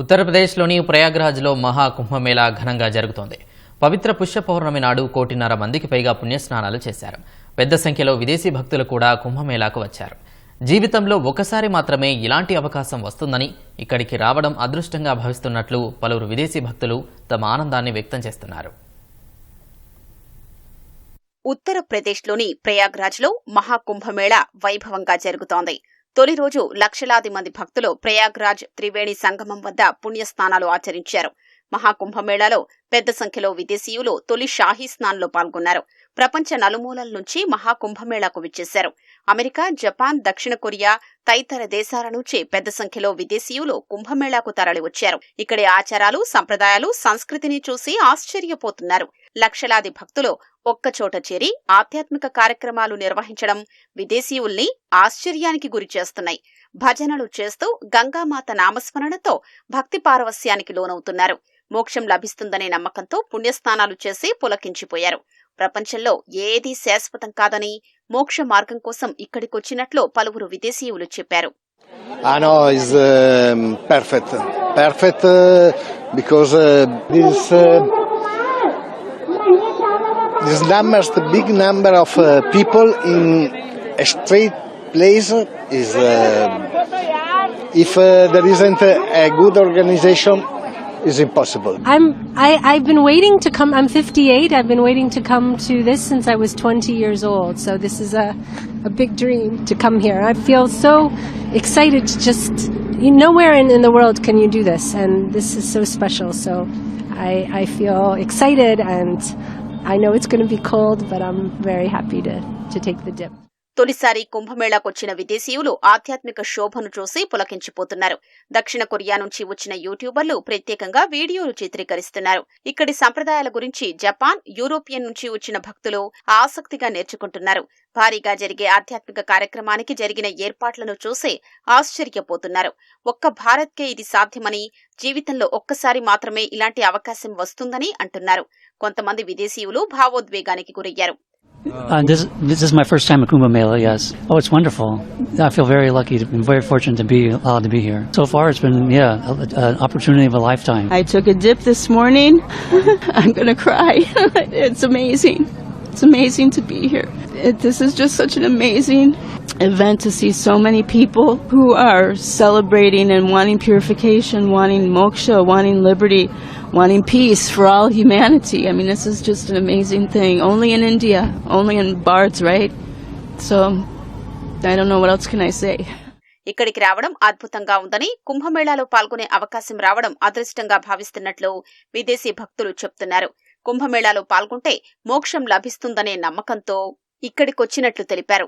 ఉత్తరప్రదేశ్లోని ప్రయాగ్రాజ్లో మహాకుంభమేళా ఘనంగా జరుగుతోంది. పవిత్ర పుష్య పౌర్ణమి నాడు కోటిన్నర మందికి పైగా పుణ్యస్నానాలు చేశారు. పెద్ద సంఖ్యలో విదేశీ భక్తులు కూడా కుంభమేళాకు వచ్చారు. జీవితంలో ఒకసారి మాత్రమే ఇలాంటి అవకాశం వస్తుందని ఇక్కడికి రావడం అదృష్టంగా భావిస్తున్నట్లు పలువురు విదేశీ భక్తులు తమ ఆనందాన్ని వ్యక్తం చేస్తున్నారు. ఉత్తరప్రదేశ్లోని ప్రయాగ్రాజ్లో మహాకుంభమేళా వైభవంగా జరుగుతోంది. తొలి రోజు లక్షలాది మంది భక్తులు ప్రయాగ్రాజ్ త్రివేణి సంగమం వద్ద పుణ్యస్నానాలు ఆచరించారు. మహాకుంభమేళాలో పెద్ద సంఖ్యలో విదేశీయులు తొలి షాహీ స్నాన్లో పాల్గొన్నారు. ప్రపంచ నలుమూలల నుంచి మహాకుంభమేళాకు విచ్చేశారు. అమెరికా జపాన్ దక్షిణ కొరియా తదితర దేశాల నుంచి పెద్ద సంఖ్యలో విదేశీయులు కుంభమేళాకు తరలివచ్చారు. ఇక్కడి ఆచారాలు సంప్రదాయాలు సంస్కృతిని చూసి ఆశ్చర్యపోతున్నారు. లక్షలాది భక్తులు ఒక్కచోట చేరి ఆధ్యాత్మిక కార్యక్రమాలు నిర్వహించడం విదేశీయుల్ని ఆశ్చర్యానికి గురి చేస్తున్నాయి. భజనలు చేస్తూ గంగామాత నామస్మరణతో భక్తి పారవస్యానికి లోనవుతున్నారు. మోక్షం లభిస్తుందనే నమ్మకంతో పుణ్యస్నానాలు చేసి పులకించిపోయారు. ప్రపంచంలో ఏది శాశ్వతం కాదని మోక్ష మార్గం కోసం ఇక్కడికి వచ్చినట్లు పలువురు విదేశీయులు చెప్పారు. If uh, there isn't a good organization, is impossible. I'm I, I've been waiting to come I'm 58 I've been waiting to come to this since I was 20 years old so this is a a big dream to come here I feel so excited to just you, nowhere in, in the world can you do this and this is so special so I I feel excited and I know it's going to be cold but I'm very happy to to take the dip తొలిసారి కుంభమేళాకొచ్చిన విదేశీయులు ఆధ్యాత్మిక శోభను చూసి పులకించిపోతున్నారు. దక్షిణ Korea నుంచి వచ్చిన యూట్యూబర్లు ప్రత్యేకంగా వీడియోలు చిత్రీకరిస్తున్నారు. ఇక్కడి సంప్రదాయాల గురించి జపాన్ యూరోపియన్ నుంచి వచ్చిన భక్తులు ఆసక్తిగా నేర్చుకుంటున్నారు. భారీగా జరిగే ఆధ్యాత్మిక కార్యక్రమానికి జరిగిన ఏర్పాట్లను చూసి ఆశ్చర్యపోతున్నారు. ఒక్క భారత్కే ఇది సాధ్యమని జీవితంలో ఒక్కసారి మాత్రమే ఇలాంటి అవకాశం వస్తుందని అంటున్నారు. కొంతమంది విదేశీయులు భావోద్వేగానికి గురయ్యారు. Uh, this this is my first time at Kumbh Mela. Yes. Oh, it's wonderful. I feel very lucky and very fortunate to be allowed to be here. So far, it's been yeah, an opportunity of a lifetime. I took a dip this morning. I'm gonna cry. it's amazing. It's amazing to be here. It, this is just such an amazing event to see so many people who are celebrating and wanting purification, wanting moksha, wanting liberty, wanting peace for all humanity. I mean, this is just an amazing thing. Only in India, only in Bards, right? So, I don't know what else can I say. ఇక్కడికి రావడం అద్భుతంగా ఉందని కుంభమేళాలో పాల్గొనే అవకాశం రావడం అదృష్టంగా భావిస్తున్నట్లు విదేశీ భక్తులు చెప్తున్నారు కుంభమేళాలో పాల్గొంటే మోక్షం లభిస్తుందనే నమ్మకంతో ఇక్కడికొచ్చినట్లు తెలిపారు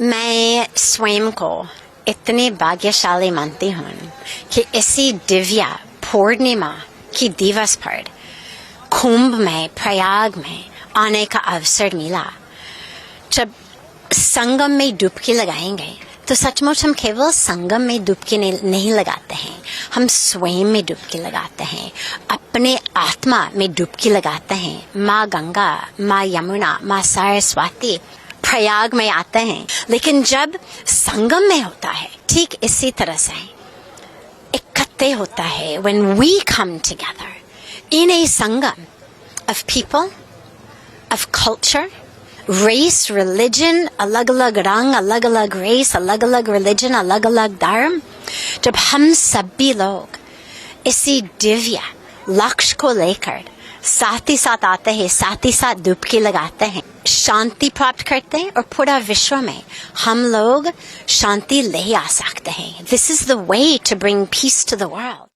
मैं स्वयं को इतने भाग्यशाली मानती हूँ कि इसी दिव्य पूर्णिमा की दिवस पर कुंभ में प्रयाग में आने का अवसर मिला जब संगम में डुबकी लगाएँगे तो सचमुच हम केवल संगम में डुबकी नहीं लगाते हैं हम स्वयं में डुबकी लगाते हैं अपने आत्मा में डुबकी लगाते हैं माँ गंगा माँ यमुना माँ सरस्वती प्रयाग में आते हैं लेकिन जब संगम में होता है ठीक इसी तरह से इकट्ठे होता है when we come together in a sangam of people of culture race religion अलग अलग रंग अलग अलग race अलग अलग religion अलग अलग धर्म जब हम सभी लोग इसी दिव्य लक्ष्य को लेकर साथ ही साथ आते हैं, साथ ही साथ डुबकी लगाते हैं। शांति प्राप्त करते हैं और पूरा विश्व में हम लोग शांति ले आ सकते हैं। This is the way to bring peace to the world